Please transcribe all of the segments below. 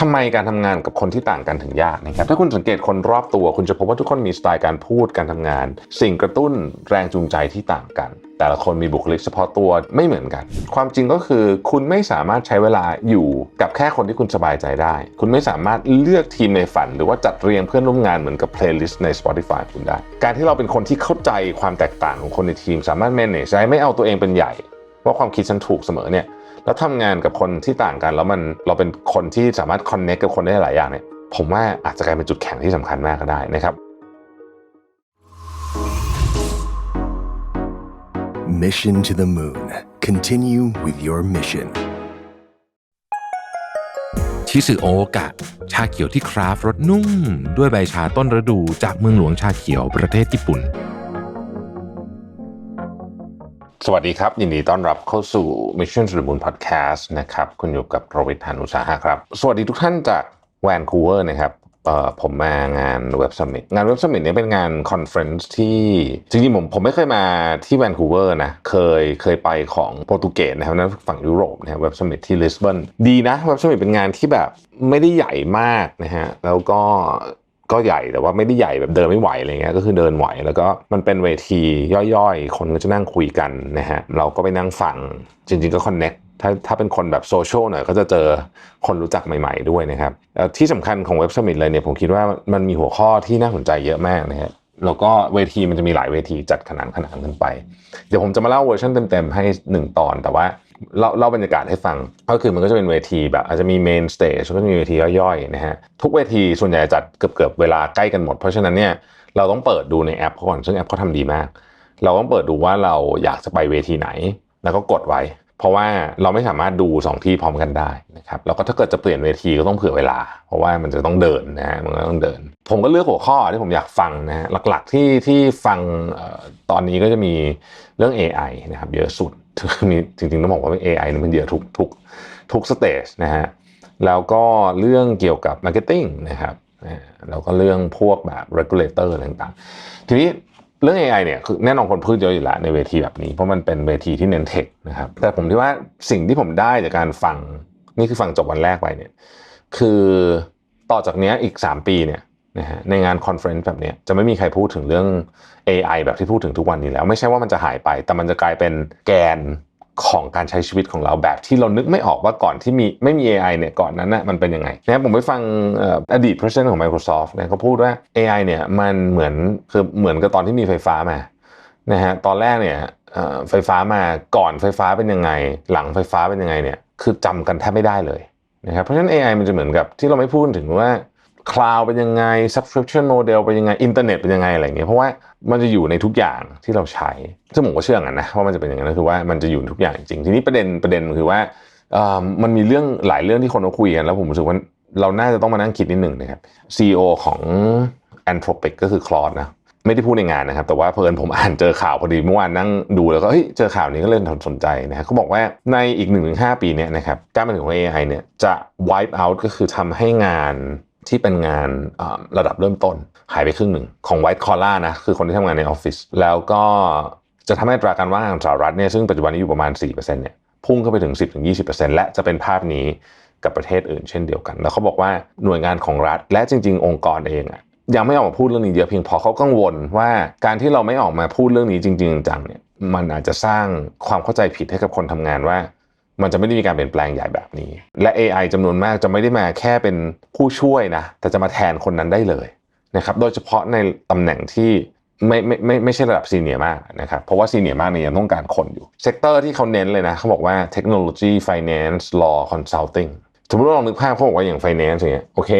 ทำไมการทำงานกับคนที่ต่างกันถึงยากนะครับถ้าคุณสังเกตคนรอบตัว คุณจะพบว่าทุกคนมีสไตล์การพูดการทำงาน สิ่งกระตุ้นแรงจูงใจที่ต่างกัน แต่ละคนมีบุคลิกเฉพาะตัวไม่เหมือนกัน ความจริงก็คือ คุณไม่สามารถใช้เวลาอยู่กับแค่คนที่คุณสบายใจได้ คุณไม่สามารถเลือกทีมในฝัน หรือว่าจัดเรียงเพื่อนร่วมงานเหมือนกับเพลย์ลิสต์ใน Spotify คุณได้ การที่เราเป็นคนที่เข้าใจความแตกต่างของคนในทีม สามารถ manage ได้ไม่เอาตัวเองเป็นใหญ่ว่าความคิดฉันถูกเสมอเนี่ย แล้วทำงานกับคนที่ต่างกัน แล้วมันเราเป็นคนที่สามารถคอนเน c t กับคนได้หลายอย่างเนี่ยผมว่าอาจจะกลายเป็นจุดแข็งที่สำคัญมากก็ได้นะครับ Mission to the Moon. Continue with your mission. ชิสึโอกะ ชาเขียวที่คราฟรสนุ่ม ด้วยใบชาต้นฤดูจากเมืองหลวงชาเขียวประเทศญี่ปุ่น สวัสดีครับ ยินดีต้อนรับเข้าสู่ Mission to the Moon Podcast นะครับคุณอยู่กับโรวิทธานุสาหะครับ สวัสดีทุกท่านจากแวนคูเวอร์นะครับผมมางานเว็บ Summit งานเว็บ Summit เนี่ยเป็นงานคอนเฟรนซ์ที่จริงๆผมผมไม่เคยมาที่แวนคูเวอร์นะเคยเคยไปของโปรตุเกสนะครับนั่นฝั่งยุโรปนะครับเว็บ Summit ที่ลิสบอนดีนะเว็บ Summit เป็นงานที่แบบไม่ได้ใหญ่มากนะฮะแล้วก็ ก็ใหญ่แต่ว่าไม่ได้ใหญ่แบบเดินไม่ไหวอะไรเงี้ยก็คือเดินไหว แล้วก็มันเป็นเวทีย่อยๆ คนก็จะนั่งคุยกันนะฮะเราก็ไปนั่งฟังจริง ๆ ก็คอนเน็กถ้าถ้าเป็นคนแบบโซเชียลหน่อยก็จะเจอคนรู้จักใหม่ ๆด้วยนะครับที่สำคัญของเว็บสมิธเลยเนี่ยผมคิดว่ามันมีหัวข้อที่น่าสนใจเยอะมากนะฮะแล้วก็เวทีมันจะมีหลายเวทีจัดขนานขนานกันไป เดี๋ยวผมจะมาเล่าเวอร์ชันเต็มๆให้หนึ่งตอนแต่ว่า เล่าเล่าบรรยากาศให้ฟัง ก็คือมันก็จะเป็นเวทีแบบ อาจจะมีเมนสเตจแล้วก็จะมีเวทีย่อยๆนะฮะทุกเวทีส่วนใหญ่จัดเกือบๆเวลาใกล้กันหมด เพราะฉะนั้นเนี่ยเราต้องเปิดดูในแอปก่อนซึ่งแอปเขาทำดีมาก เราต้องเปิดดูว่าเราอยากจะไปเวทีไหน แล้วก็กดไว้ เพราะว่าเราไม่สามารถดูสองที่พร้อมกันได้นะครับแล้วก็ถ้าเกิดจะเปลี่ยนเวทีก็ต้องเผื่อเวลา เพราะว่ามันจะต้องเดินนะฮะมันก็ต้องเดิน ผมก็เลือกหัวข้อที่ผมอยากฟังนะฮะหลักๆที่ที่ฟังตอนนี้ก็จะมีเรื่อง AI นะครับเยอะสุด มีจริงๆต้องบอกว่า AI นี่มันเยอะทุกทุกทุกสเตจนะฮะแล้วก็เรื่องเกี่ยวกับ Marketing นะครับแล้วก็เรื่องพวกแบบ regulator อะไรต่างๆ ทีนี้เรื่อง AI เนี่ยคือแน่นอนคนพูดเยอะอยู่แล้วในเวทีแบบนี้ เพราะมันเป็นเวทีที่เน้นเทคนะครับแต่ผมคิดว่าสิ่งที่ผมได้จากการฟัง นี่คือฟังจบวันแรกไปเนี่ยคือต่อจากนี้อีก 3 ปีเนี่ย นะฮะในงานคอนเฟรนซ์แบบนี้จะไม่มีใครพูดถึงเรื่อง AI แบบที่พูดถึงทุกวันนี้แล้ว ไม่ใช่ว่ามันจะหายไป แต่มันจะกลายเป็นแกนของการใช้ชีวิตของเราแบบที่เรานึกไม่ออกว่าก่อนที่มีไม่มี AI เนี่ยก่อนนั้นนะมันเป็นยังไงนะผมไปฟังอดีต president ของ Microsoft เนี่ยเขาพูดว่า AI เนี่ยมันเหมือนคือเหมือนกับตอนที่มีไฟฟ้ามานะฮะตอนแรกเนี่ยไฟฟ้ามาก่อนไฟฟ้าเป็นยังไง หลังไฟฟ้าเป็นยังไงเนี่ยคือจำกันแทบไม่ได้เลยนะครับเพราะฉะนั้น AI มันจะเหมือนกับที่เราไม่พูดถึงว่า คลาวเป็นยังไง subscription model เป็นยังไง อินเทอร์เน็ตเป็นยังไงอะไรเงี้ยเพราะว่ามันจะอยู่ในทุกอย่างที่เราใช้ ซึ่งผมก็เชื่องั้นนะว่ามันจะเป็นอย่างนั้นคือว่ามันจะอยู่ในทุกอย่างจริง ทีนี้ประเด็นประเด็นคือว่าเอ่อมันมีเรื่องหลายเรื่องที่คนเขาคุยกัน แล้วผมรู้สึกว่าเราน่าจะต้องมานั่งคิดนิดหนึ่งนะครับ CEO ของ Anthropic ก็คือคลอ d นะไม่ได้พูดในงานนะครับ แต่ว่าเพลินผมอ่านเจอข่าวพอดีเมื่อวานนั่งดูแล้วก็เฮ้ยเจอข่าวนี้ก็เลยสนใจนะฮะเขาบอกว่าในอีก 1-5 ปีเนี่ยนะครับการมาถึงของ AI เนี่ยจะ wipe out ก็คือทำให้งาน ที่เป็นงานระดับเริ่มต้นหายไปครึ่งหนึ่งของ white collar นะคือคนที่ทำงานในออฟฟิศแล้วก็จะทำให้ตราการว่างของสหรัฐเนี่ยซึ่งปัจจุบันนี้อยู่ประมาณ 4%เนี่ยพุ่งเข้าไปถึง 10-20%และจะเป็นภาพนี้กับประเทศอื่นเช่นเดียวกัน แล้วเขาบอกว่าหน่วยงานของรัฐ และจริง ๆ องค์กรเองอะยังไม่ออกมาพูดเรื่องนี้เยอะเพียงพอเขากังวลว่าการที่เราไม่ออกมาพูดเรื่องนี้จริง ๆ จังเนี่ยมันอาจจะสร้างความเข้าใจผิดให้กับคนทำงานว่า มันจะไม่ได้มีการเปลี่ยนแปลงใหญ่แบบนี้ และ AI จำนวนมากจะไม่ได้มาแค่เป็นผู้ช่วยนะ แต่จะมาแทนคนนั้นได้เลยนะครับ โดยเฉพาะในตำแหน่งที่ไม่ไม่ไม่ไม่ใช่ระดับซีเนียมากนะครับ เพราะว่าซีเนียมากเนี่ยยังต้องการคนอยู่ เซกเตอร์ที่เขาเน้นเลยนะ เขาบอกว่าเทคโนโลยี finance law consulting สมมติว่าลองนึกภาพเขาบอกว่าอย่าง finance อย่างเงี้ยโอเค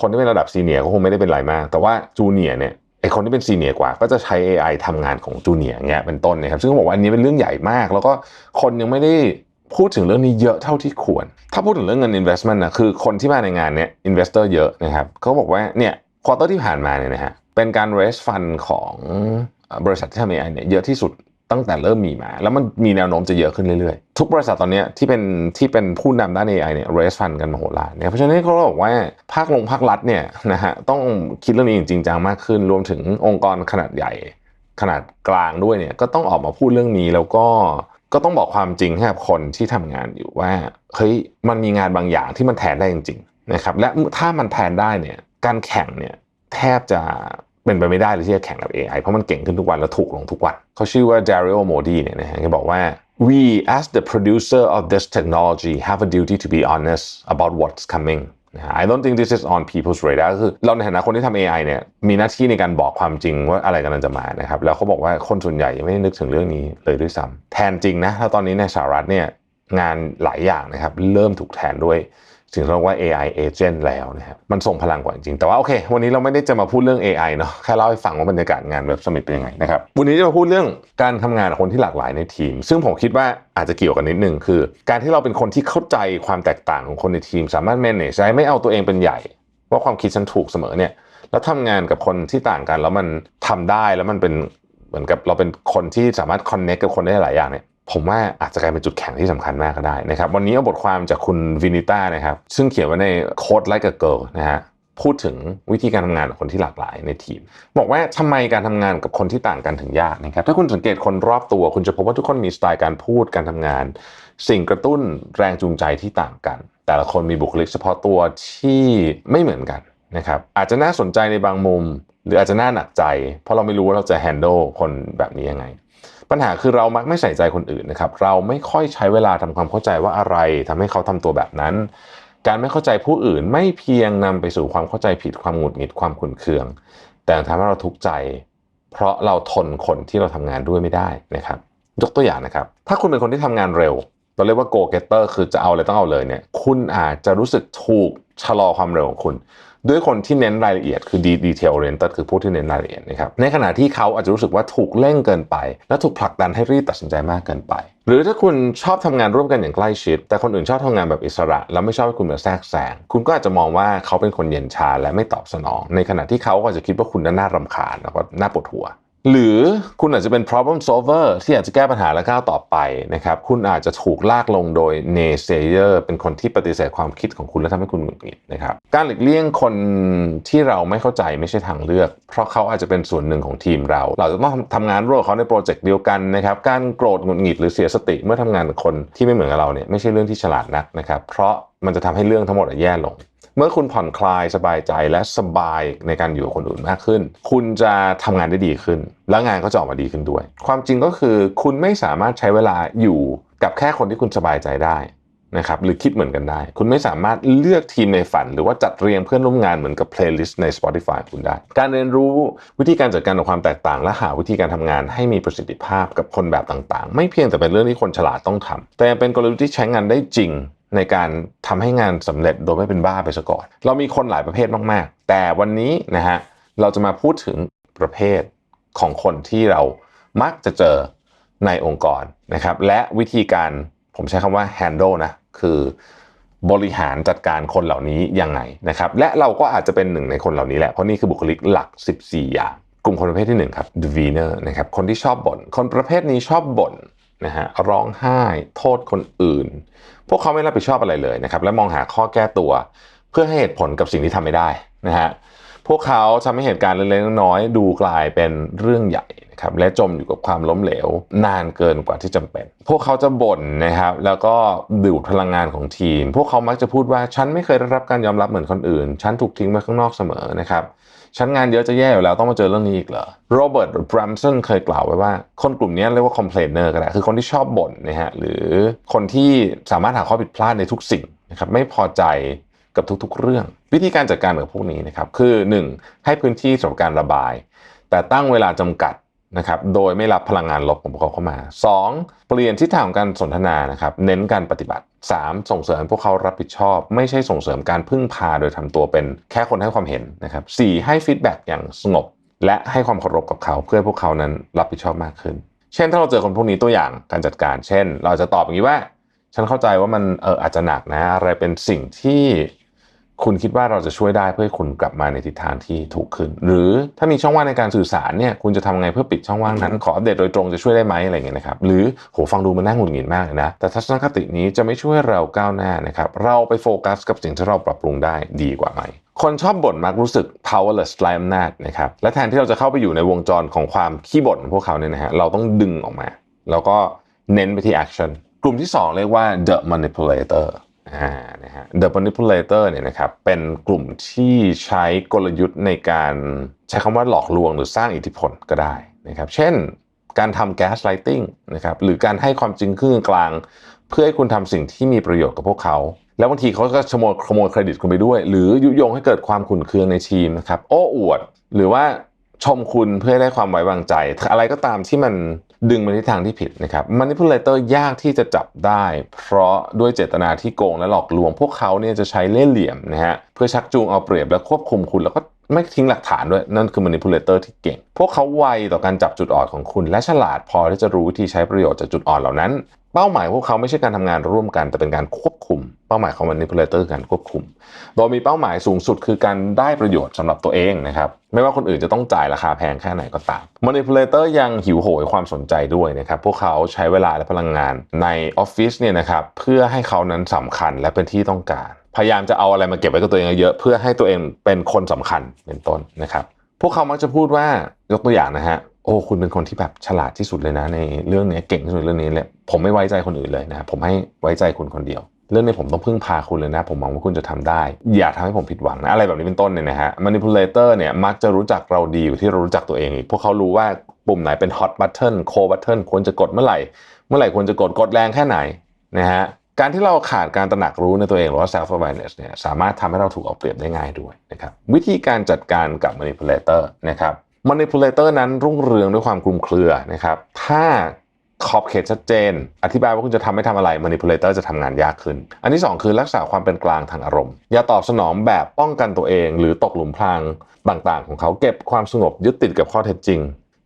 คนที่เป็นระดับซีเนียก็คงไม่ได้เป็นไรมาก แต่ว่าจูเนียเนี่ยไอคนที่เป็นซีเนียกว่าก็จะใช้ AI ทำงานของจูเนียอย่างเงี้ยเป็นต้นนะครับซึ่งเขาบอกว่าอันนี้เป็นเรื่องใหญ่มาก แล้วก็คนยังไม่ได้ พูดถึงเรื่องนี้เยอะเท่าที่ควร ถ้าพูดถึงเรื่องเงิน investment นะคือคนที่มาในงานเนี้ย investor เยอะนะครับเขาบอกว่าเนี่ยควอเตอร์ที่ผ่านมาเนี่ยนะฮะเป็นการ raise fund ของบริษัทที่ทำ AI เนี่ยเยอะที่สุดตั้งแต่เริ่มมีมา แล้วมันมีแนวโน้มจะเยอะขึ้นเรื่อยๆ ทุกบริษัทตอนเนี้ยที่เป็นที่เป็นผู้นำด้าน AI เนี่ย raise fund กันมโหฬารเนี่ยเพราะฉะนั้นเขาบอกว่าภาคลงภาครัฐเนี่ยนะฮะต้องคิดเรื่องนี้จริงจังมากขึ้น รวมถึงองค์กรขนาดใหญ่ ขนาดกลางด้วยเนี่ยก็ต้องออกมาพูดเรื่องนี้แล้วก็ ก็ต้องบอกความจริงให้กับคนที่ทำงานอยู่ว่าเฮ้ยมันมีงานบางอย่างที่มันแทนได้จริงๆนะครับและถ้ามันแทนได้เนี่ยการแข่งเนี่ยแทบจะเป็นไปไม่ได้เลยที่จะแข่งกับ AI เพราะมันเก่งขึ้นทุกวันและถูกลงทุกวันเขาชื่อว่า Dario Modi เนี่ยนะฮะเขาบอกว่า we as the producer of this technology have a duty to be honest about what's coming นะ I don't think this is on people's radar คือเราในฐานะคนที่ทำ AI เนี่ยมีหน้าที่ในการบอกความจริงว่าอะไรกำลังจะมานะครับแล้วเขาบอกว่าคนส่วนใหญ่ยังไม่ได้นึกถึงเรื่องนี้เลยด้วยซ้ำแทนจริงนะถ้าตอนนี้ในสหรัฐเนี่ยงานหลายอย่างนะครับเริ่มถูกแทนด้วย สิ่งเรียกว่า AI agent แล้วนะครับมันส่งพลังกว่าจริง แต่ว่าโอเค วันนี้เราไม่ได้จะมาพูดเรื่อง AI เนาะแค่เล่าให้ฟังว่าบรรยากาศงานเว็บสมิธเป็นยังไงนะครับวันนี้จะมาพูดเรื่องการทำงานกับคนที่หลากหลายในทีม ซึ่งผมคิดว่าอาจจะเกี่ยวกันนิดนึงคือ การที่เราเป็นคนที่เข้าใจความแตกต่างของคนในทีม สามารถ manage ได้ไม่เอาตัวเองเป็นใหญ่ ว่าความคิดฉันถูกเสมอเนี่ยแล้วทำงานกับคนที่ต่างกันแล้วมันทำได้แล้วมันเป็นเหมือนกับเราเป็นคนที่สามารถ connect กับคนได้หลายอย่างเนี่ย ผมว่าอาจจะกลายเป็นจุดแข็งที่สำคัญมากก็ได้นะครับ วันนี้เอาบทความจากคุณวินิต้านะครับ ซึ่งเขียนไว้ใน Code Like a Girl นะฮะพูดถึงวิธีการทำงานกับคนที่หลากหลายในทีม บอกว่าทำไมการทำงานกับคนที่ต่างกันถึงยากนะครับ ถ้าคุณสังเกตคนรอบตัว คุณจะพบว่าทุกคนมีสไตล์การพูดการทำงาน สิ่งกระตุ้นแรงจูงใจที่ต่างกัน แต่ละคนมีบุคลิกเฉพาะตัวที่ไม่เหมือนกันนะครับอาจจะน่าสนใจในบางมุม หรืออาจจะน่าหนักใจ เพราะเราไม่รู้ว่าเราจะ handle คนแบบนี้ยังไง ปัญหาคือเรามักไม่ใส่ใจคนอื่นนะครับ เราไม่ค่อยใช้เวลาทำความเข้าใจว่าอะไรทำให้เขาทำตัวแบบนั้น การไม่เข้าใจผู้อื่นไม่เพียงนำไปสู่ความเข้าใจผิดความหงุดหงิดความขุ่นเคือง แต่ทำให้เราทุกข์ใจ เพราะเราทนคนที่เราทำงานด้วยไม่ได้นะครับ ยกตัวอย่างนะครับ ถ้าคุณเป็นคนที่ทำงานเร็วเราเรียกว่า go getter คือจะเอาอะไรต้องเอาเลยเนี่ย คุณอาจจะรู้สึกถูกชะลอความเร็วของคุณ ด้วยคนที่เน้นรายละเอียดคือ detail oriented คือผู้ที่เน้นรายละเอียดนะครับในขณะที่เขาอาจจะรู้สึกว่าถูกเร่งเกินไป และถูกผลักดันให้รีบตัดสินใจมากเกินไป หรือถ้าคุณชอบทำงานร่วมกันอย่างใกล้ชิด แต่คนอื่นชอบทำงานแบบอิสระ แล้วไม่ชอบให้คุณมาแทรกแซงคุณก็อาจจะมองว่าเขาเป็นคนเย็นชาและไม่ตอบสนอง ในขณะที่เขาก็จจะคิดว่าคุณน่ารำคาญแล้วก็น่าปวดหัว หรือคุณอาจจะเป็น problem solver ที่อยากจะแก้ปัญหาและก้าวต่อไปนะครับ คุณอาจจะถูกลากลงโดย naysayer เป็นคนที่ปฏิเสธความคิดของคุณและทำให้คุณหงุดหงิดนะครับ การหลีกเลี่ยงคนที่เราไม่เข้าใจไม่ใช่ทางเลือก เพราะเขาอาจจะเป็นส่วนหนึ่งของทีมเรา เราจะต้องทำงานร่วมกับเขาในโปรเจกต์เดียวกันนะครับ การโกรธหงุดหงิดหรือเสียสติเมื่อทำงานกับคนที่ไม่เหมือนกับเราเนี่ยไม่ใช่เรื่องที่ฉลาดนักนะครับ เพราะมันจะทำให้เรื่องทั้งหมดแย่ลง เมื่อคุณผ่อนคลายสบายใจและสบายในการอยู่กับคนอื่นมากขึ้น คุณจะทำงานได้ดีขึ้น และงานก็จะออกมาดีขึ้นด้วย ความจริงก็คือคุณไม่สามารถใช้เวลาอยู่กับแค่คนที่คุณสบายใจได้นะครับหรือคิดเหมือนกันได้ คุณไม่สามารถเลือกทีมในฝัน หรือว่าจัดเรียงเพื่อนร่วมงานเหมือนกับเพลย์ลิสต์ใน Spotify คุณได้ การเรียนรู้วิธีการจัดการกับความแตกต่าง และหาวิธีการทำงานให้มีประสิทธิภาพกับคนแบบต่างๆ ไม่เพียงแต่เป็นเรื่องที่คนฉลาดต้องทำแต่เป็นกลยุทธ์ที่ใช้งานได้จริง ในการทำให้งานสำเร็จโดยไม่เป็นบ้าไปซะก่อน เรามีคนหลายประเภทมากๆ แต่วันนี้นะฮะเราจะมาพูดถึงประเภทของคนที่เรามักจะเจอในองค์กรนะครับ และวิธีการผมใช้คำว่า handle นะ คือบริหารจัดการคนเหล่านี้ยังไงนะครับ และเราก็อาจจะเป็นหนึ่งในคนเหล่านี้แหละ เพราะนี่คือบุคลิกหลัก 14 อย่าง กลุ่มคนประเภทที่หนึ่งครับ diviner นะครับ คนที่ชอบบ่น คนประเภทนี้ชอบบ่น นะฮะร้องไห้โทษคนอื่น พวกเขาไม่รับผิดชอบอะไรเลยนะครับ และมองหาข้อแก้ตัว เพื่อให้เหตุผลกับสิ่งที่ทำไม่ได้นะฮะพวกเขาทำให้เหตุการณ์เล็กๆน้อยๆดูกลายเป็นเรื่องใหญ่นะครับและจมอยู่กับความล้มเหลว นานเกินกว่าที่จำเป็น พวกเขาจะบ่นนะครับ แล้วก็ดูดพลังงานของทีม พวกเขามักจะพูดว่าฉันไม่เคยได้รับการยอมรับเหมือนคนอื่น ฉันถูกทิ้งไว้ข้างนอกเสมอนะครับ ฉันงานเยอะจะแย่อยู่แล้วต้องมาเจอเรื่องนี้อีกเหรอโรเบิร์ตบรัมสันเคยกล่าวไว้ว่า คนกลุ่มนี้เรียกว่าคอมเพลเนอร์ก็ได้คือคนที่ชอบบ่นนะฮะหรือคนที่สามารถหาข้อผิดพลาดในทุกสิ่งนะครับไม่พอใจกับทุกๆ เรื่อง วิธีการจัดการกับพวกนี้นะครับคือ 1. ให้พื้นที่สำหรับการระบาย แต่ตั้งเวลาจำกัด นะครับโดยไม่รับพลังงานลบของพวกเขาเข้ามา 2. เปลี่ยนทิศทางของการสนทนานะครับเน้นการปฏิบัติ 3. ส่งเสริมพวกเขารับผิดชอบ ไม่ใช่ส่งเสริมการพึ่งพาโดยทำตัวเป็นแค่คนให้ความเห็นนะครับ 4. ให้ฟีดแบ็กอย่างสงบ และให้ความเคารพกับเขา เพื่อให้พวกเขานั้นรับผิดชอบมากขึ้น เช่นถ้าเราเจอคนพวกนี้ตัวอย่างการจัดการ เช่น เราจะตอบอย่างนี้ว่า ฉันเข้าใจว่ามันเอออาจจะหนักนะ อะไรเป็นสิ่งที่ คุณคิดว่าเราจะช่วยได้เพื่อให้คุณกลับมาในทิศทางที่ถูกขึ้น หรือถ้ามีช่องว่างในการสื่อสารเนี่ยคุณจะทำไงเพื่อปิดช่องว่างนั้น ขออัปเดตโดยตรงจะช่วยได้ไหมอะไรเงี้ยนะครับหรือโหฟังดูมันน่าหงุดหงิดมากเลยนะ แต่ทัศนคตินี้จะไม่ช่วยเราก้าวหน้านะครับเราไปโฟกัสกับสิ่งที่เราปรับปรุงได้ดีกว่าไหมคนชอบบ่นมักรู้สึก powerless ไร้อำนาจนะครับและแทนที่เราจะเข้าไปอยู่ในวงจรของความขี้บ่นของพวกเขาเนี่ยนะฮะเราต้องดึงออกมา แล้วก็เน้นไปที่ action กลุ่มที่ 2 เรียกว่า the manipulator นะฮะ The Manipulator เนี่ยนะครับเป็นกลุ่มที่ใช้กลยุทธ์ในการใช้คำว่าหลอกลวงหรือสร้างอิทธิพลก็ได้นะครับเช่นการทำแก๊สไลติงนะครับหรือการให้ความจริงครึ่งกลาง เพื่อให้คุณทำสิ่งที่มีประโยชน์กับพวกเขา แล้วบางทีเขาก็ขโมยขโมยเครดิตคุณไปด้วย หรือยุยงให้เกิดความขุ่นเคืองในทีมนะครับโอ้อวด หรือว่า ชมคุณเพื่อให้ได้ความไว้วางใจ อะไรก็ตามที่มันดึงไปในทางที่ผิดนะครับ manipulator ยากที่จะจับได้ เพราะด้วยเจตนาที่โกงและหลอกลวง พวกเขาเนี่ยจะใช้เล่ห์เหลี่ยมนะฮะเพื่อชักจูงเอาเปรียบและควบคุมคุณแล้วก็ ไม่ทิ้งหลักฐานด้วย นั่นคือ manipulator ที่เก่ง พวกเขาไวต่อการจับจุดอ่อนของคุณ และฉลาดพอที่จะรู้วิธีใช้ประโยชน์จากจุดอ่อนเหล่านั้น เป้าหมายพวกเขาไม่ใช่การทำงานร่วมกัน แต่เป็นการควบคุม เป้าหมายของ manipulator คือการควบคุม โดยมีเป้าหมายสูงสุดคือการได้ประโยชน์สำหรับตัวเองนะครับไม่ว่าคนอื่นจะต้องจ่ายราคาแพงแค่ไหนก็ตาม manipulator ยังหิวโหยความสนใจด้วยนะครับพวกเขาใช้เวลาและพลังงานในออฟฟิศเนี่ยนะครับเพื่อให้เขานั้นสำคัญและเป็นที่ต้องการ พยายามจะเอาอะไรมาเก็บไว้กับตัวเองเยอะเพื่อให้ตัวเองเป็นคนสำคัญเป็นต้นนะครับ พวกเขามักจะพูดว่ายกตัวอย่างนะฮะโอ้คุณเป็นคนที่แบบฉลาดที่สุดเลยนะ ในเรื่องนี้เก่งที่สุดเรื่องนี้เลยผมไม่ไว้ใจคนอื่นเลยนะผมให้ไว้ใจคุณคนเดียว เรื่องนี้ผมต้องพึ่งพาคุณเลยนะ ผมหวังว่าคุณจะทำได้ อย่าทำให้ผมผิดหวังนะอะไรแบบนี้เป็นต้นเนี่ยนะฮะ manipulator เนี่ยมักจะรู้จักเราดีกว่ที่เรารู้จักตัวเองอีกพวกเขารู้ว่าปุ่มไหนเป็น hot button cold button ควรจะกดเมื่อไหร่ เมื่อไหร่ควรจะกดกดแรงแค่ไหนนะฮะ การที่เราขาดการตระหนักรู้ในตัวเองหรือว่า self awareness เนี่ยสามารถทำให้เราถูกเอาเปรียบได้ง่ายด้วยนะครับวิธีการจัดการกับ manipulator นะครับ manipulator นั้นรุ่งเรืองด้วยความคลุมเครือนะครับถ้าขอบเขตชัดเจน อธิบายว่าคุณจะทำไม่ทำอะไร manipulator จะทำงานยากขึ้น อันที่ 2 คือรักษาความเป็นกลางทางอารมณ์ อย่าตอบสนองแบบป้องกันตัวเอง หรือตกหลุมพรางต่าง ๆ ของเขาเก็บความสงบยึดติดกับข้อเท็จจริง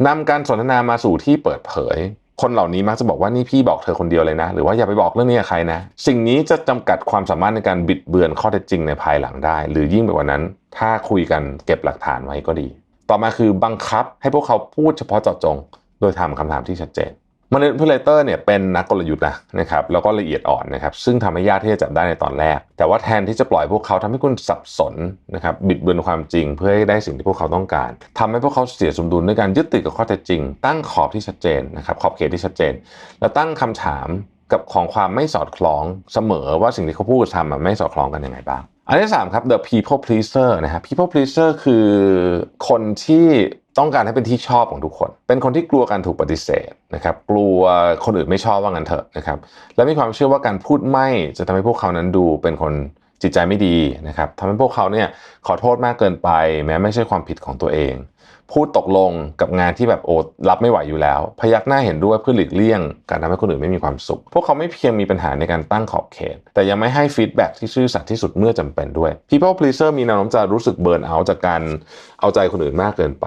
นำการสนทนามาสู่ที่เปิดเผย คนเหล่านี้มักจะบอกว่านี่พี่บอกเธอคนเดียวเลยนะ หรือว่าอย่าไปบอกเรื่องนี้กับใครนะ สิ่งนี้จะจำกัดความสามารถในการบิดเบือนข้อเท็จจริงในภายหลังได้ หรือยิ่งไปกว่านั้น ถ้าคุยกันเก็บหลักฐานไว้ก็ดี ต่อมาคือบังคับให้พวกเขาพูดเฉพาะเจาะจง โดยทำคำถามที่ชัดเจน manipulator เนี่ยเป็นนักกลยุทธ์นะนะครับแล้วก็ละเอียดอ่อนนะครับซึ่งทำให้ยากที่จะจับได้ในตอนแรก แต่ว่าแทนที่จะปล่อยพวกเขาทำให้คุณสับสนนะครับบิดเบือนความจริงเพื่อให้ได้สิ่งที่พวกเขาต้องการทำให้พวกเขาเสียสมดุลด้วยการยึดติดกับข้อเท็จจริง ตั้งขอบที่ชัดเจนนะครับขอบเขตที่ชัดเจน แล้วตั้งคำถามกับของความไม่สอดคล้องเสมอว่าสิ่งที่เขาพูดทำมันไม่สอดคล้องกันยังไงบ้าง อันที่สามครับ the people pleaser นะฮะ people pleaser คือคนที่ ต้องการให้เป็นที่ชอบของทุกคน เป็นคนที่กลัวการถูกปฏิเสธนะครับ กลัวคนอื่นไม่ชอบว่างั้นเถอะนะครับ และมีความเชื่อว่าการพูดไม่จะทำให้พวกเขานั้นดูเป็นคน จิตใจไม่ดีนะครับทำให้พวกเขาเนี่ยขอโทษมากเกินไป แม้ไม่ใช่ความผิดของตัวเอง พูดตกลงกับงานที่แบบโอ้รับไม่ไหวอยู่แล้ว พยักหน้าเห็นด้วยเพื่อหลีกเลี่ยง การทำให้คนอื่นไม่มีความสุข พวกเขาไม่เพียงมีปัญหาในการตั้งขอบเขต แต่ยังไม่ให้ฟีดแบ็ที่ซื่อสัตย์ที่สุดเมื่อจำเป็นด้วย people pleaser มีแนวโน้มจะรู้สึกเบิร์นเอาจากการเอาใจคนอื่นมากเกินไป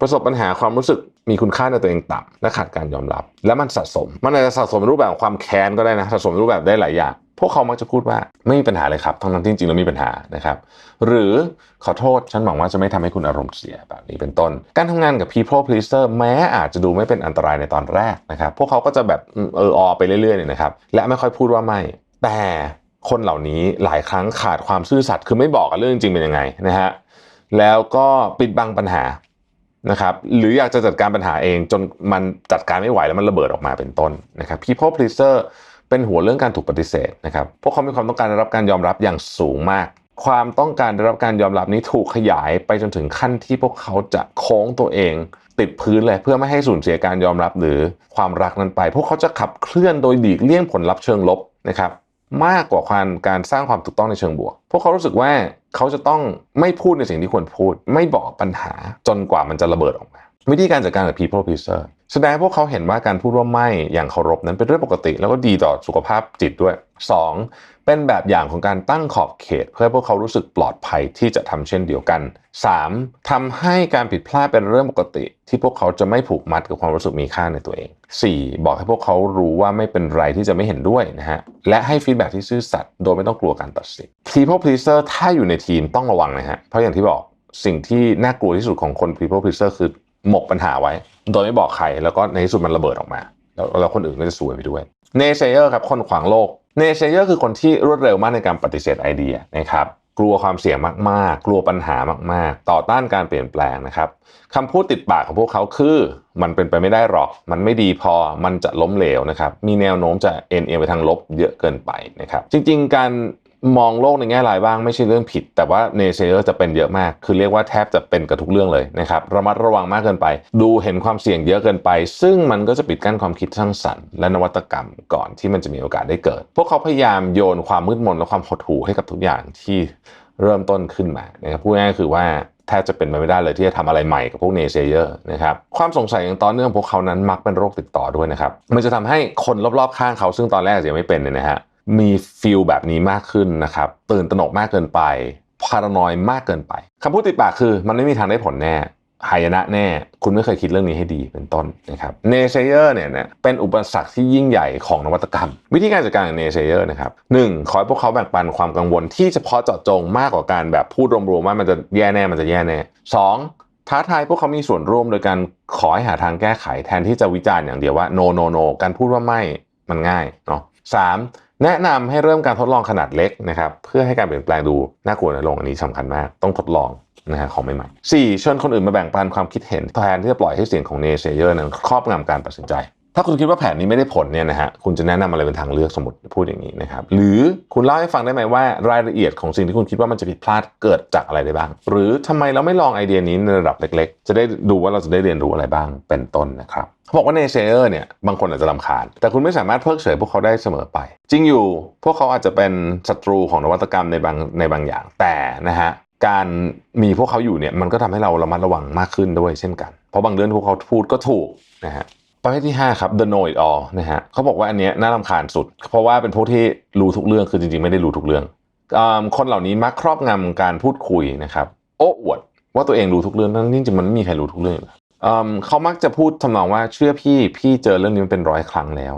ประสบปัญหาความรู้สึกมีคุณค่าในตัวเองต่ำและขาดการยอมรับ และมันสะสม มันอาจจะสะสมรูปแบบของความแค้นก็ได้นะสะสมรูปแบบได้หลายอย่าง พวกเขามักจะพูดว่าไม่มีปัญหาเลยครับทั้งๆที่จริงๆแล้วมีปัญหานะครับ หรือขอโทษฉันหวังว่าจะไม่ทำให้คุณอารมณ์เสียแบบนี้เป็นต้น การทำงานกับ people pleaser แม้อาจจะดูไม่เป็นอันตรายในตอนแรกนะครับ พวกเขาก็จะแบบอืมเอออไปเรื่อยๆเนี่ยนะครับ และไม่ค่อยพูดว่าไม่ แต่คนเหล่านี้หลายครั้งขาดความซื่อสัตย์คือไม่บอกกันเรื่องจริงเป็นยังไงนะฮะแล้วก็ปิดบังปัญหานะครับหรืออยากจะจัดการปัญหาเองจนมันจัดการไม่ไหวแล้วมันระเบิดออกมาเป็นต้นนะครับ people pleaser เป็นหัวเรื่องการถูกปฏิเสธนะครับ พวกเขามีความต้องการได้รับการยอมรับอย่างสูงมาก ความต้องการได้รับการยอมรับนี้ถูกขยายไปจนถึงขั้นที่พวกเขาจะโค้งตัวเอง ติดพื้นเลยเพื่อไม่ให้สูญเสียการยอมรับหรือความรักนั้นไป พวกเขาจะขับเคลื่อนโดยหลีกเลี่ยงผลลัพธ์เชิงลบนะครับมากกว่าการการสร้างความถูกต้องในเชิงบวก พวกเขารู้สึกว่าเขาจะต้องไม่พูดในสิ่งที่ควรพูด ไม่บอกปัญหาจนกว่ามันจะระเบิดออกมา วิธีการจัดการกับ people pleaser แสดงให้พวกเขาเห็นว่าการพูดว่าไม่อย่างเคารพนั้นเป็นเรื่องปกติ แล้วก็ดีต่อสุขภาพจิตด้วย 2. เป็นแบบอย่างของการตั้งขอบเขต เพื่อให้พวกเขารู้สึกปลอดภัยที่จะทำเช่นเดียวกัน 3. ทำให้การผิดพลาดเป็นเรื่องปกติ ที่พวกเขาจะไม่ผูกมัดกับความรู้สึกมีค่าในตัวเอง 4. บอกให้พวกเขารู้ว่าไม่เป็นไรที่จะไม่เห็นด้วยนะฮะและให้ฟีดแบ็ที่ซื่อสัตย์โดยไม่ต้องกลัวการตัดสิน people pleaser ถ้าอยู่ในทีมต้องระวังนะฮะเพราะอย่างที่บอกสิ่งที่น่ากลัวที่สุดของคน people pleaser คือ หมกปัญหาไว้ โดยไม่บอกใคร แล้วก็ในที่สุดมันระเบิดออกมา แล้วแล้วคนอื่นก็จะซวยไปด้วยเนเซเยอร์ครับคนขวางโลกเนเซเยอร์คือคนที่รวดเร็วมากในการปฏิเสธไอเดียนะครับกลัวความเสี่ยงมากๆ กลัวปัญหามากๆ ต่อต้านการเปลี่ยนแปลงนะครับคำพูดติดปากของพวกเขาคือ มันเป็นไปไม่ได้หรอก มันไม่ดีพอมันจะล้มเหลวนะครับมีแนวโน้มจะเอ็นเอียงไปทางลบเยอะเกินไปนะครับจริงๆ การ มองโลกในแง่ร้ายบ้างไม่ใช่เรื่องผิด แต่ว่าเนเซอร์จะเป็นเยอะมาก คือเรียกว่าแทบจะเป็นกับทุกเรื่องเลยนะครับระมัดระวังมากเกินไป ดูเห็นความเสี่ยงเยอะเกินไป ซึ่งมันก็จะปิดกั้นความคิดสร้างสรรค์และนวัตกรรมก่อนที่มันจะมีโอกาสได้เกิด พวกเขาพยายามโยนความมืดมนและความหดหู่ให้กับทุกอย่างที่เริ่มต้นขึ้นมานะครับพูดง่ายๆคือว่าแทบจะเป็นไปไม่ได้เลยที่จะทำอะไรใหม่กับพวกเนเซเยอร์นะครับความสงสัยอย่างต่อเนื่องพวกเขานั้นมักเป็นโรคติดต่อด้วยนะครับมันจะทำให้คนรอบๆข้างเขาซึ่งตอนแรกยังไม่เป็นเนี่ยนะฮะ มีฟิลแบบนี้มากขึ้นนะครับ ตื่นตระหนกมากเกินไปพารานอยมากเกินไปคำพูดติดปากคือมันไม่มีทางได้ผลแน่หายนะแน่ คุณไม่เคยคิดเรื่องนี้ให้ดีเป็นต้นนะครับเนเซเยอร์เนี่ยนะเป็นอุปสรรคที่ยิ่งใหญ่ของนวัตกรรม วิธีการจัดการกับเนเซเยอร์นะครับหนึ่งขอให้พวกเขาแบ่งปันความกังวลที่เฉพาะเจาะจงมากกว่าการแบบพูดรวมๆว่ามันจะแย่แน่มันจะแย่แน่สองท้าทายพวกเขามีส่วนร่วมโดยการขอให้หาทางแก้ไขแทนที่จะวิจารณ์อย่างเดียวว่า no no no การพูดว่าไม่มันง่ายเนาะสาม แนะนำให้เริ่มการทดลองขนาดเล็กนะครับเพื่อให้การเปลี่ยนแปลงดูน่ากลัวน้อยลงอันนี้สำคัญมาก ต้องทดลองนะฮะของใหม่ๆสี่เชิญคนอื่นมาแบ่งปันความคิดเห็นแทนที่จะปล่อยให้เสียงของเนเซเยอร์นั้นครอบงำการตัดสินใจ ถ้าคุณคิดว่าแผนนี้ไม่ได้ผลเนี่ยนะฮะคุณจะแนะนำอะไรเป็นทางเลือกสมมติพูดอย่างนี้นะครับหรือคุณเล่าให้ฟังได้ไหมว่ารายละเอียดของสิ่งที่คุณคิดว่ามันจะผิดพลาดเกิดจากอะไรได้บ้าง หรือทำไมเราไม่ลองไอเดียนี้ในระดับเล็ก ๆ จะได้ดูว่าเราจะได้เรียนรู้อะไรบ้างเป็นต้นนะครับเขาบอกว่าเนเซอร์เนี่ยบางคนอาจจะลำคาญ แต่คุณไม่สามารถเพิกเฉยพวกเขาได้เสมอไป จริงอยู่พวกเขาอาจจะเป็นศัตรูของนวัตกรรมในบางในบางอย่าง แต่นะฮะการมีพวกเขาอยู่เนี่ยมันก็ทำให้เราระมัดระวังมากขึ้นด้วยเช่นกัน เพราะบางเรื่องพวกเขาพูดก็ถูกนะฮะ ประเภทที่ 5 ครับ the know it all นะฮะเขาบอกว่าอันเนี้ยน่ารำคาญสุด เพราะว่าเป็นพวกที่รู้ทุกเรื่องคือจริงๆ ไม่ได้รู้ทุกเรื่องอคนเหล่านี้มักครอบงำการพูดคุยนะครับ โอ้อวด ว่าตัวเองรู้ทุกเรื่องทั้งที่จริงๆมันไม่มีใครรู้ทุกเรื่องเอเขามักจะพูดทำนองว่าเชื่อพี่พี่เจอเรื่องนี้มันเป็นร้อยครั้งแล้ว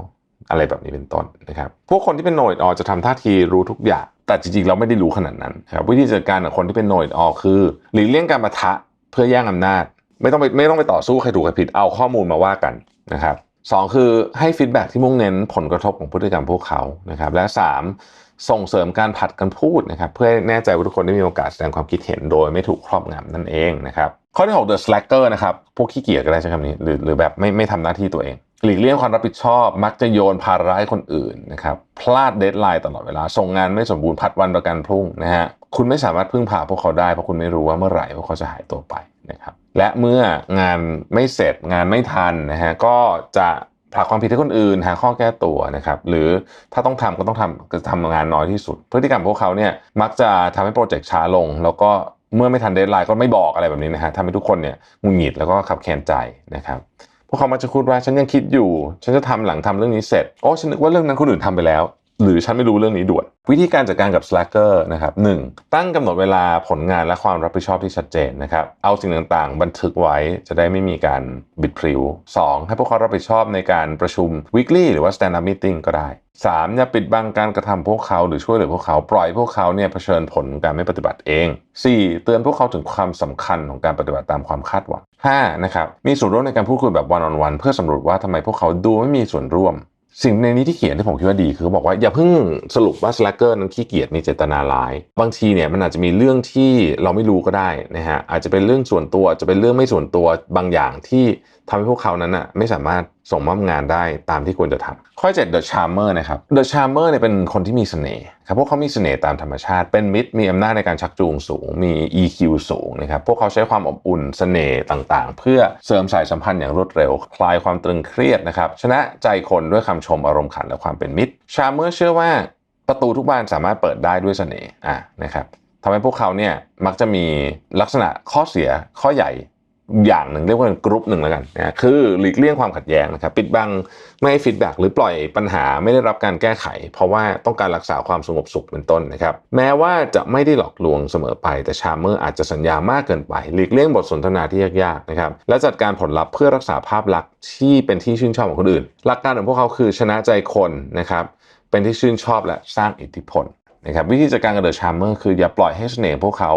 อะไรแบบนี้เป็นต้นนะครับพวกคนที่เป็นโนยออจะทำท่าทีรู้ทุกอย่าง แต่จริงๆเราไม่ได้รู้ขนาดนั้นครับวิธีจัดการกับคนที่เป็นโนยออคือหลีกเลี่ยงการปะทะเพื่อแย่งอำนาจ ไม่ต้องไปไม่ต้องไปต่อสู้ใครถูกใครผิดเอาข้อมูลมาว่ากัน นะครับสองคือให้ฟีดแบ็ที่มุ่งเน้นผลกระทบของพฤติกรรมพวกเขานะครับ และสามส่งเสริมการผัดกันพูดนะครับ เพื่อให้แน่ใจว่าทุกคนได้มีโอกาสแสดงความคิดเห็นโดยไม่ถูกครอบงำนั่นเองนะครับ ข้อที่ 6 the slacker นะครับ พวกขี้เกียจก็ได้ใช้คำนี้หรือหรือแบบไม่ไม่ทำหน้าที่ตัวเอง หลีกเลี่ยงความรับผิดชอบ มักจะโยนภาระให้คนอื่นนะครับพลาดเดทไลน์ตลอดเวลา ส่งงานไม่สมบูรณ์ผัดวันประกันพรุ่งนะฮะคุณไม่สามารถพึ่งพาพวกเขาได้เพราะคุณไม่รู้ว่าเมื่อไหร่พวกเขาจะหายตัวไปนะครับ และเมื่องานไม่เสร็จงานไม่ทันนะฮะก็จะผลักความผิดให้คนอื่น หาข้อแก้ตัวนะครับ หรือถ้าต้องทำก็ต้องทำก็ทำงานน้อยที่สุด พฤติกรรมพวกเขาเนี่ยมักจะทำให้โปรเจกต์ช้าลง แล้วก็เมื่อไม่ทันเดทไลน์ก็ไม่บอกอะไรแบบนี้นะฮะทำให้ทุกคนเนี่ยงุดหงิดแล้วก็ขับแค้นใจนะครับพวกเขามักจะพูดว่าฉันยังคิดอยู่ ฉันจะทำหลังทำเรื่องนี้เสร็จโอ้ฉันนึกว่าเรื่องนั้นคนอื่นทำไปแล้ว หรือฉันไม่รู้เรื่องนี้ด่วน วิธีการจัดการกับ slacker นะครับหนึ่งตั้งกำหนดเวลาผลงานและความรับผิดชอบที่ชัดเจนนะครับเอาสิ่งต่างๆ บันทึกไว้จะได้ไม่มีการบิดพริ้ว 2. ให้พวกเขารับผิดชอบในการประชุม weekly หรือว่า stand up meeting ก็ได้ 3. อย่าปิดบังการกระทำพวกเขาหรือช่วยเหลือพวกเขาปล่อยพวกเขาเนี่ยเผชิญผลการไม่ปฏิบัติเอง 4. เตือนพวกเขาถึงความสำคัญของการปฏิบัติตามความคาดหวัง 5. นะครับมีส่วนร่วมในการพูดคุยแบบ one on one เพื่อสำรวจว่าทำไมพวกเขาดูไม่มีส่วนร่วม สิ่งในนี้ที่เขียนที่ผมคิดว่าดีคือเขาบอกว่าอย่าเพิ่งสรุปว่า slacker นั้นขี้เกียจมีเจตนาร้าย บางทีเนี่ยมันอาจจะมีเรื่องที่เราไม่รู้ก็ได้นะฮะอาจจะเป็นเรื่องส่วนตัวอาจจะเป็นเรื่องไม่ส่วนตัวบางอย่างที่ทำให้พวกเขานั้นอะไม่สามารถส่งมอบงานได้ตามที่ควรจะทำข้อ7 the charmer นะครับ the charmer เนี่ยเป็นคนที่มีเสน่ห์ ครับพวกเขามีเสน่ห์ตามธรรมชาติ เป็นมิตรมีอำนาจในการชักจูงสูง มี EQ สูงนะครับ พวกเขาใช้ความอบอุ่นเสน่ห์ต่างๆ เพื่อเสริมสายสัมพันธ์อย่างรวดเร็ว คลายความตรึงเครียดนะครับ ชนะใจคนด้วยคำชมอารมณ์ขันและความเป็นมิตร charmer เชื่อว่าประตูทุกบานสามารถเปิดได้ด้วยเสน่ห์อะนะครับทำให้พวกเขาเนี่ยมักจะมีลักษณะข้อเสียข้อใหญ่ อย่างหนึ่งเรียกว่าเป็นกรุ๊ปหนึ่งแล้วกันนะคือหลีกเลี่ยงความขัดแย้งนะครับปิดบังไม่ให้ฟีดแบ็กหรือปล่อยปัญหาไม่ได้รับการแก้ไข เพราะว่าต้องการรักษาความสงบสุขเป็นต้นนะครับแม้ว่าจะไม่ได้หลอกลวงเสมอไป แต่ชาเมอร์อาจจะสัญญามากเกินไป หลีกเลี่ยงบทสนทนาที่ยากๆนะครับและจัดการผลลัพธ์เพื่อรักษาภาพลักษณ์ที่เป็นที่ชื่นชอบของคนอื่น หลักการของพวกเขาคือชนะใจคนนะครับเป็นที่ชื่นชอบและสร้างอิทธิพลนะครับวิธีจัดการกับเดอะชาร์เมอร์คืออย่าปล่อยให้เสน่ห์พวกเขา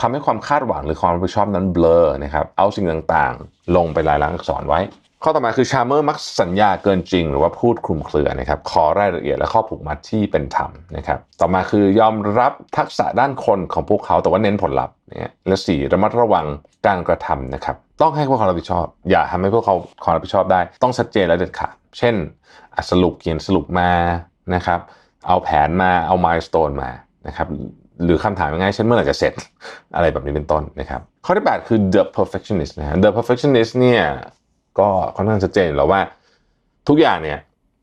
ทำให้ความคาดหวังหรือความรับผิดชอบนั้นเบลอนะครับเอาสิ่งต่างๆ ลงไปลายลักษณ์อักษรไว้ ข้อต่อมาคือชาเมอร์มักสัญญาเกินจริง หรือว่าพูดคลุมเครือนะครับขอรายละเอียดและข้อผูกมัดที่เป็นธรรมนะครับต่อมาคือยอมรับทักษะด้านคนของพวกเขาแต่ว่าเน้นผลลัพธ์นี่และสี่ระมัดระวังการกระทำนะครับต้องให้พวกเขารับผิดชอบ อย่าทำให้พวกเขาขอรับผิดชอบได้ ต้องชัดเจนและเด็ดขาดเช่นสรุปเขียนสรุปมานะครับเอาแผนมาเอามายสเตนมานะครับ หรือคำถามง่ายๆเช่นเมื่อไหร่จะเสร็จอะไรแบบนี้เป็นต้นนะครับ ข้อที่ 8 คือ the perfectionist นะฮะ the perfectionist เนี่ยก็ค่อนข้างชัดเจนแล้วว่าทุกอย่างเนี่ย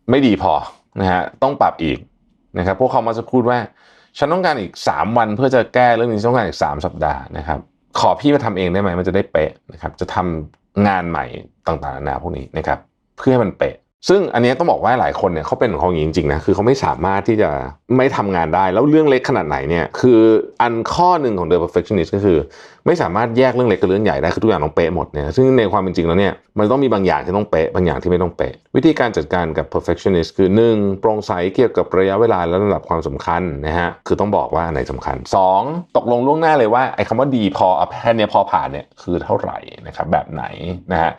ไม่ดีพอนะฮะต้องปรับอีกนะครับพวกเขามาจะพูดว่า ฉันต้องการอีก 3 วันเพื่อจะแก้เรื่องนี้ต้องการอีก 3 สัปดาห์นะครับ ขอพี่มาทำเองได้ไหมมันจะได้เป๊ะนะครับจะทำงานใหม่ต่างๆนานาพวกนี้นะครับ เพื่อให้มันเป๊ะ ซึ่งอันนี้ต้องบอกว่าหลายคนเนี่ยเขาเป็นของเขาอย่างนี้จริงๆนะคือเขาไม่สามารถที่จะไม่ทำงานได้ แล้วเรื่องเล็กขนาดไหนเนี่ยคืออันข้อหนึ่งของ the perfectionist ก็คือ ไม่สามารถแยกเรื่องเล็กกับเรื่องใหญ่ได้คือทุกอย่างต้องเป๊ะหมดเนี่ยซึ่งในความเป็นจริงแล้วเนี่ยมันต้องมีบางอย่างที่ต้องเป๊ะบางอย่างที่ไม่ต้องเป๊ะวิธีการจัดการกับ perfectionist คือ 1. โปร่งใสเกี่ยวกับระยะเวลาและระดับความสำคัญนะฮะคือต้องบอกว่าอันไหนสำคัญ 2. ตกลงล่วงหน้าเลยว่าไอ้คำว่าดีพอเอาแค่เนี้ยพอผ่านเนี่ยคือเท่าไหร่นะครับแบบไหนนะฮะ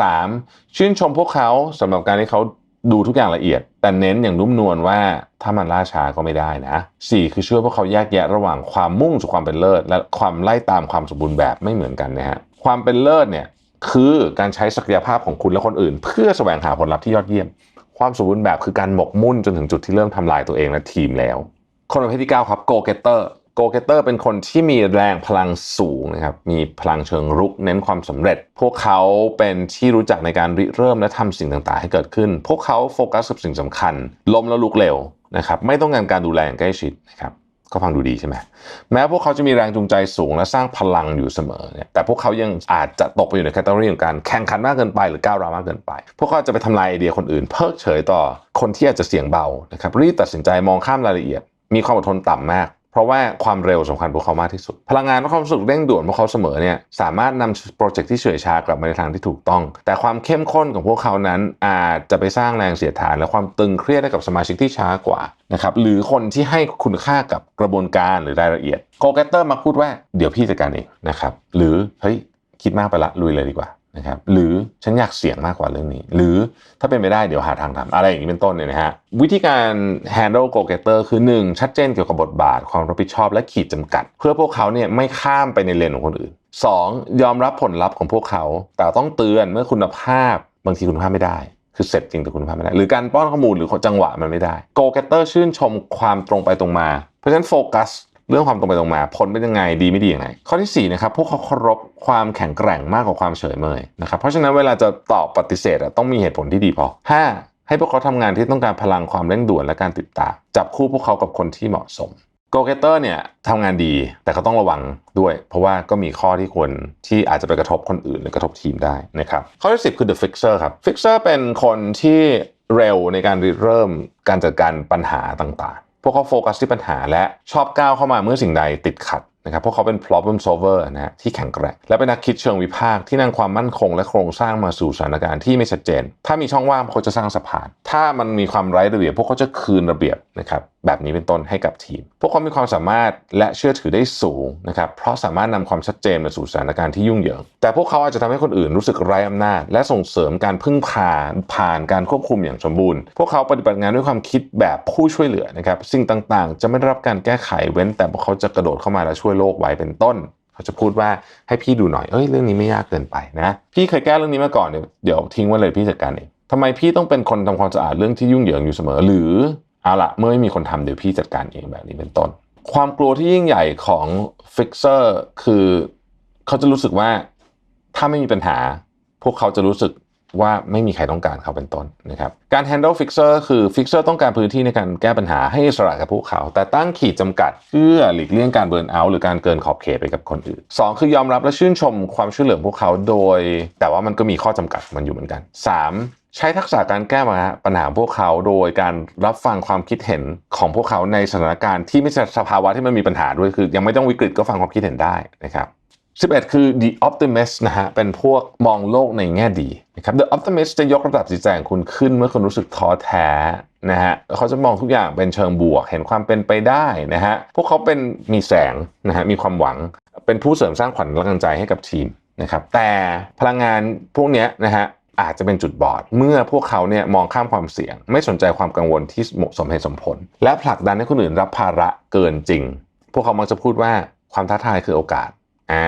สามชื่นชมพวกเขาสำหรับการที่เขาดูทุกอย่างละเอียด แต่เน้นอย่างนุ่มนวลว่าถ้ามันล่าช้าก็ไม่ได้นะสี่คือช่วยพวกเขาแยกแยะระหว่างความมุ่งสู่ความเป็นเลิศ และความไล่ตามความสมบูรณ์แบบไม่เหมือนกันนะฮะความเป็นเลิศเนี่ยคือการใช้ศักยภาพของคุณและคนอื่น เพื่อแสวงหาผลลัพธ์ที่ยอดเยี่ยม ความสมบูรณ์แบบคือการหมกมุ่นจนถึงจุดที่เริ่มทำลายตัวเองและทีมแล้ว คนประเภทที่9ครับ go getter go getter เป็นคนที่มีแรงพลังสูงนะครับ มีพลังเชิงรุกเน้นความสำเร็จ พวกเขาเป็นที่รู้จักในการริเริ่มและทำสิ่งต่างๆ ให้เกิดขึ้น พวกเขาโฟกัสกับสิ่งสำคัญ ล้มแล้วลุกเร็วนะครับ ไม่ต้องการการดูแลอย่างใกล้ชิดนะครับ ก็ฟังดูดีใช่ไหม แม้พวกเขาจะมีแรงจูงใจสูงและสร้างพลังอยู่เสมอเนี่ย แต่พวกเขายังอาจจะตกไปอยู่ในแคตตาล็อกของการแข่งขันมากเกินไปหรือก้าวร้าวมากเกินไป พวกเขาจะไปทำลายไอเดียคนอื่น เพิกเฉยต่อคนที่อาจจะเสียงเบานะครับ รีบตัดสินใจมองข้ามรายละเอียด มีความอดทนต่ำมาก เพราะว่าความเร็วสำคัญพวกเขามากที่สุด พลังงานและความรู้สึกเร่งด่วนพวกเขาเสมอเนี่ยสามารถนำโปรเจกต์ที่เฉื่อยชากลับมาในทางที่ถูกต้อง แต่ความเข้มข้นของพวกเขานั้นอาจจะไปสร้างแรงเสียดทาน และความตึงเครียดให้กับสมาชิกที่ช้ากว่านะครับหรือคนที่ให้คุณค่ากับกระบวนการหรือรายละเอียดโกเกเตอร์มาพูดว่าเดี๋ยวพี่จัดการเองนะครับหรือเฮ้ยคิดมากไปละลุยเลยดีกว่า นะครับหรือฉันอยากเสี่ยงมากกว่าเรื่องนี้ หรือถ้าเป็นไปได้เดี๋ยวหาทางทำอะไรอย่างนี้เป็นต้นเนี่ยนะฮะวิธีการ handle go getter คือ 1. ชัดเจนเกี่ยวกับบทบาทความรับผิดชอบและขีดจำกัด เพื่อพวกเขาเนี่ยไม่ข้ามไปในเลนของคนอื่น 2. ยอมรับผลลัพธ์ของพวกเขา แต่ต้องเตือนเมื่อคุณภาพบางทีคุณภาพไม่ได้คือเสร็จจริงแต่คุณภาพไม่ได้ หรือการป้อนข้อมูลหรือจังหวะมันไม่ได้ go getter ชื่นชมความตรงไปตรงมา เพราะฉะนั้นโฟกัส เรื่องความตรงไปตรงมาผลเป็นยังไงดีไม่ดียังไง ข้อที่4นะครับพวกเขาเคารพความแข็งแกร่งมากกว่าความเฉยเมยนะครับเพราะฉะนั้นเวลาจะตอบปฏิเสธต้องมีเหตุผลที่ดีพอ 5. ให้พวกเขาทำงานที่ต้องการพลังความเร่งด่วนและการติดตามจับคู่พวกเขากับคนที่เหมาะสมโกเกเตอร์เนี่ยทำงานดีแต่เขาต้องระวังด้วย เพราะว่าก็มีข้อที่ควรที่อาจจะไปกระทบคนอื่น หรือกระทบทีมได้นะครับข้อที่ 10 คือ the fixer ครับ fixer เป็นคนที่เร็วในการริเริ่มการจัดการปัญหาต่าง พวกเขาโฟกัสที่ปัญหาและชอบก้าวเข้ามาเมื่อสิ่งใดติดขัด นะครับพวกเขาเป็น problem solver นะฮะที่แข็งแกร่งและเป็นนักคิดเชิงวิพากษ์ที่นำความมั่นคง และโครงสร้างมาสู่สถานการณ์ที่ไม่ชัดเจน ถ้ามีช่องว่างพวกเขาจะสร้างสะพาน ถ้ามันมีความไร้ระเบียบพวกเขาจะคืนระเบียบนะครับแบบนี้เป็นต้นให้กับทีม พวกเขามีความสามารถและเชื่อถือได้สูงนะครับเพราะสามารถนำความชัดเจนมาสู่สถานการณ์ที่ยุ่งเหยิง แต่พวกเขาอาจจะทำให้คนอื่นรู้สึกไร้อำนาจ และส่งเสริมการพึ่งพาผ่านการควบคุมอย่างสมบูรณ์ พวกเขาปฏิบัติงานด้วยความคิดแบบผู้ช่วยเหลือนะครับสิ่งต่างๆ จะไม่ได้รับการแก้ไขเว้น แต่พวกเขาจะกระโดดเข้ามาและช่วยโลกไว้เป็นต้น เขาจะพูดว่าให้พี่ดูหน่อยเอ้ยเรื่องนี้ไม่ยากเกินไปนะ พี่เคยแก้เรื่องนี้มาก่อนเดี๋ยวเดี๋ยวทิ้งไว้เลยพี่จัดการเองทำไมพี่ต้องเป็นคนทำความสะอาดเรื่องที่ยุ่งเหยิงอยู่เสมอ หรือเอาละเมื่อไม่มีคนทำเดี๋ยวพี่จัดการเองแบบนี้เป็นต้น ความกลัวที่ยิ่งใหญ่ของฟิกเซอร์คือเขาจะรู้สึกว่าถ้าไม่มีปัญหา พวกเขาจะรู้สึก ว่าไม่มีใครต้องการเขาเป็นต้นนะครับการ handle fixer คือ fixer ต้องการพื้นที่ในการแก้ปัญหาให้อิสระกับพวกเขา แต่ตั้งขีดจำกัดเพื่อหลีกเลี่ยงการเบิร์นเอาท์หรือการเกินขอบเขตไปกับคนอื่น 2 คือยอมรับและชื่นชมความช่วยเหลือพวกเขาโดย แต่ว่ามันก็มีข้อจำกัดมันอยู่เหมือนกัน 3. ใช้ทักษะการแก้ปัญหาพวกเขาโดยการรับฟังความคิดเห็นของพวกเขาในสถานการณ์ที่ไม่ใช่สภาวะที่มันมีปัญหาด้วยคือ ยังไม่ต้องวิกฤตก็ฟังความคิดเห็นได้นะครับ11 คือ the optimist นะฮะเป็นพวกมองโลกในแง่ดี นะครับ the optimist จะยกระดับจิตใจของคุณขึ้นเมื่อคุณรู้สึกท้อแท้นะฮะเขาจะมองทุกอย่างเป็นเชิงบวก เห็นความเป็นไปได้นะฮะพวกเขาเป็นมีแสงนะฮะมีความหวังเป็นผู้เสริมสร้างขวัญกำลังใจให้กับทีมนะครับแต่พลังงานพวกนี้นะฮะอาจจะเป็นจุดบอด เมื่อพวกเขาเนี่ยมองข้ามความเสี่ยง ไม่สนใจความกังวลที่สมเหตุสมผล และผลักดันให้คนอื่นรับภาระเกินจริง พวกเขามักจะพูดว่าความท้าทายคือโอกาสอ่า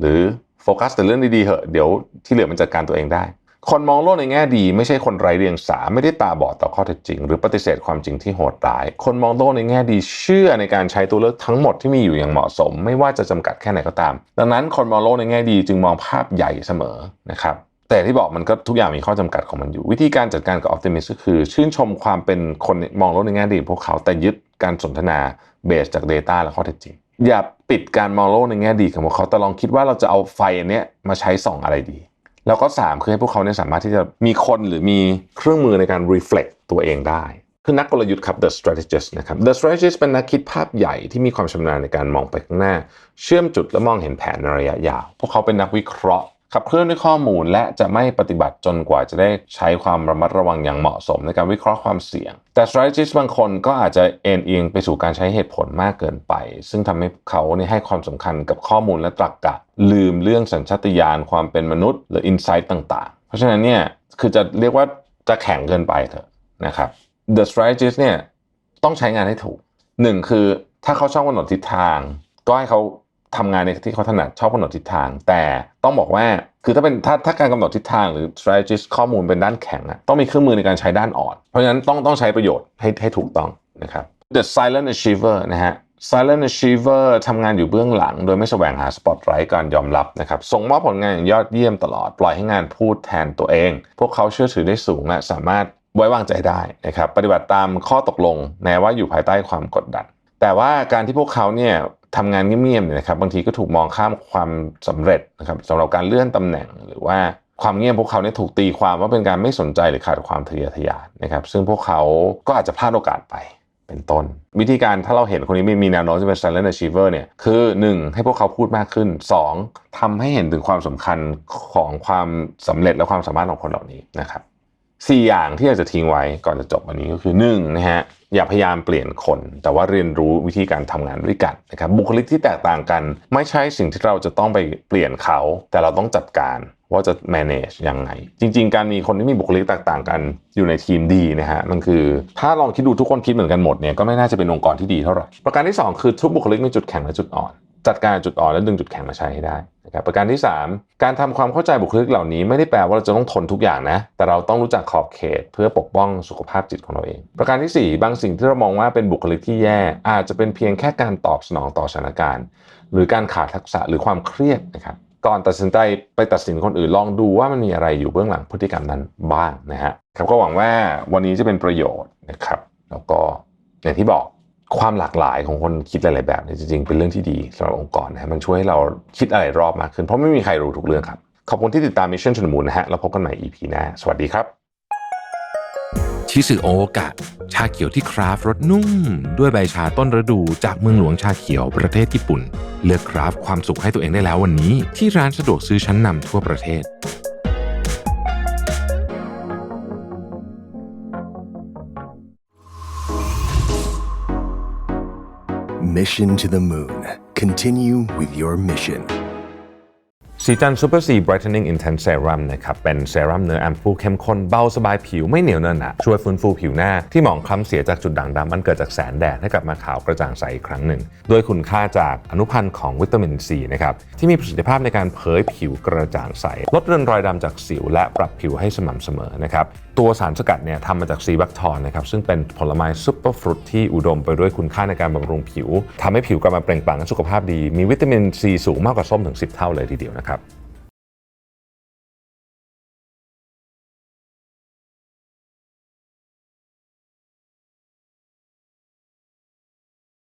หรือ โฟกัสแต่เรื่องดีๆเหอะเดี๋ยวที่เหลือมันจัดการตัวเองได้ คนมองโลกในแง่ดี ไม่ใช่คนไร้เดียงสาไม่ได้ตาบอดต่อข้อเท็จจริง หรือปฏิเสธความจริงที่โหดร้าย คนมองโลกในแง่ดีเชื่อในการใช้ตัวเลือกทั้งหมดที่มีอยู่อย่างเหมาะสม ไม่ว่าจะจำกัดแค่ไหนก็ตาม ดังนั้นคนมองโลกในแง่ดีจึงมองภาพใหญ่เสมอนะครับแต่ที่บอกมันก็ทุกอย่างมีข้อจำกัดของมันอยู่ วิธีการจัดการกับออ t ติมิสก็คือ ชื่นชมความเป็นคนมองโลกในแง่ดีของพวกเขาแต่ยึดการสนทนาเบสจาก Data และข้อเท็จจริง อย่าปิดการมองโลกในแง่ดีของพวกเขาแต่ลองคิดว่าเราจะเอาไฟอันเนี้ยมาใช้ส่องอะไรดี แล้วก็ 3 คือให้พวกเขาเนี่ยสามารถที่จะมีคนหรือมีเครื่องมือในการ reflect ตัวเองได้ คือนักกลยุทธ์ครับ the strategist นะครับ the strategist เป็นนักคิดภาพใหญ่ที่มีความชำนาญในการมองไปข้างหน้า เชื่อมจุดและมองเห็นแผนในระยะยาว พวกเขาเป็นนักวิเคราะห์ ขับเคลื่อนด้วยข้อมูลและจะไม่ปฏิบัติจนกว่าจะได้ใช้ความระมัดระวังอย่างเหมาะสมในการวิเคราะห์ความเสี่ยง แต่ strategist บางคนก็อาจจะเอ็นเอียงไปสู่การใช้เหตุผลมากเกินไป ซึ่งทำให้เขาเนี่ยให้ความสำคัญกับข้อมูลและตรรกะ ลืมเรื่องสัญชาตญาณความเป็นมนุษย์หรือ insight ต่าง ๆ เพราะฉะนั้นเนี่ยคือจะเรียกว่าจะแข็งเกินไปเถอะนะครับ the strategist เนี่ยต้องใช้งานให้ถูกหนึ่งคือถ้าเขาชอบกำหนดทิศทาง ก็ให้เขา ทำงานในที่เขาถนัดชอบกำหนดทิศทาง แต่ต้องบอกว่าคือถ้าเป็นถ้าถ้าการกำหนดทิศทางหรือ strategist ข้อมูลเป็นด้านแข็งอะต้องมีเครื่องมือในการใช้ด้านอ่อน เพราะฉะนั้นต้องต้องใช้ประโยชน์ให้ให้ถูกต้องนะครับ the silent achiever นะฮะ silent achiever ทำงานอยู่เบื้องหลัง โดยไม่แสวงหา spotlight การยอมรับนะครับส่งมอบผลงานอย่างยอดเยี่ยมตลอด ปล่อยให้งานพูดแทนตัวเอง พวกเขาเชื่อถือได้สูงและสามารถไว้วางใจได้นะครับปฏิบัติตามข้อตกลงแม้ว่าอยู่ภายใต้ความกดดัน แต่ว่าการที่พวกเขาเนี่ย ทำงานเงียบๆเนี่ยนะครับบางทีก็ถูกมองข้ามความสำเร็จนะครับสำหรับการเลื่อนตำแหน่งหรือว่าความเงียบพวกเขาเนี่ยถูกตีความว่าเป็นการไม่สนใจหรือขาดความทะเยอทะยานนะครับ ซึ่งพวกเขาก็อาจจะพลาดโอกาสไปเป็นต้น วิธีการถ้าเราเห็นคนนี้มีมีแนวโน้มจะเป็น silent achiever เนี่ยคือ 1. ให้พวกเขาพูดมากขึ้น 2. ทำให้เห็นถึงความสำคัญของความสำเร็จและความสามารถของคนเหล่านี้นะครับสี่อย่างที่อยากจะทิ้งไว้ก่อนจะจบวันนี้ก็คือ1นงนะฮะ อย่าพยายามเปลี่ยนคน แต่ว่าเรียนรู้วิธีการทำงานด้วยกันนะครับบุคลิกที่แตกต่างกัน ไม่ใช่สิ่งที่เราจะต้องไปเปลี่ยนเขา แต่เราต้องจัดการว่าจะ manage ยังไง จริง ๆ การมีคนที่มีบุคลิกแตกต่างกันอยู่ในทีมดีนะฮะมันคือถ้าลองคิดดูทุกคนคิดเหมือนกันหมดเนี่ยก็ไม่น่าจะเป็นองค์กรที่ดีเท่าไหร่ประการที่สองคือทุกบุคลิกมีจุดแข็งและจุดอ่อน จัดการจุดอ่อนและดึงจุดแข็งมาใช้ให้ได้นะครับประการที่ 3 การทำความเข้าใจบุคลิกเหล่านี้ไม่ได้แปลว่าเราจะต้องทนทุกอย่างนะ แต่เราต้องรู้จักขอบเขตเพื่อปกป้องสุขภาพจิตของเราเอง ประการทีสี่ 4 บางสิ่งที่เรามองว่าเป็นบุคลิกที่แย่ อาจจะเป็นเพียงแค่การตอบสนองต่อสถานการณ์ หรือการขาดทักษะหรือความเครียดนะครับก่อนตัดสินใจไปตัดสินคนอื่นลองดูว่ามันมีอะไรอยู่เบื้องหลังพฤติกรรมนั้นบ้างนะฮะครับก็หวังว่าวันนี้จะเป็นประโยชน์นะครับ แล้วก็อย่างที่บอก ความหลากหลายของคนคิดหลาย ๆ แบบเนี่ยจริง ๆ เป็นเรื่องที่ดีสำหรับองค์กรนะฮะมันช่วยให้เราคิดอะไรรอบมากขึ้น เพราะไม่มีใครรู้ทุกเรื่องครับ ขอบคุณที่ติดตาม Mission to the Moon นะฮะ แล้วพบกันใหม่ EP หน้า สวัสดีครับ ชิสึโอกะ ชาเขียวที่คราฟรสนุ่ม ด้วยใบชาต้นฤดูจากเมืองหลวงชาเขียวประเทศญี่ปุ่น เลือกคราฟความสุขให้ตัวเองได้แล้ววันนี้ ที่ร้านสะดวกซื้อชั้นนำทั่วประเทศ Mission to the Moon. Continue with your mission. สีจันซูเปอร์ซีบร g h t e n i n g Intense Serum นะครับ เป็นเซรั่มเนื้อแอมพูเข้มข้นเบาสบายผิวไม่เหนียวเนินหนะช่วยฟื้นฟูผิวหน้าที่หมองคล้ำเสียจากจุดด่างดำมันเกิดจากแสงแดดให้กลับมาขาวกระจ่างใสอีกครั้งหนึ่ง โดยคุณค่าจากอนุพันธ์ของวิตามินซีนะครับ ที่มีประสิทธิภาพในการเผยผิวกระจ่างใส ลดเรือนรอยดำจากสิวและปรับผิวให้สม่ำเสมอนะครับตัวสารสกัดเนี่ยทำมาจากซีบักทอนนะครับซึ่งเป็นผลไม้ซุปเปอร์ฟรุตที่อุดมไปด้วยคุณค่าในการบำรุงผิวทำให้ผิวกลับมาเปล่งปลั่งและสุขภาพดี มีวิตามินซีสูงมากกว่าส้มถึง 10 เท่าเลยทีเดียวนะครับ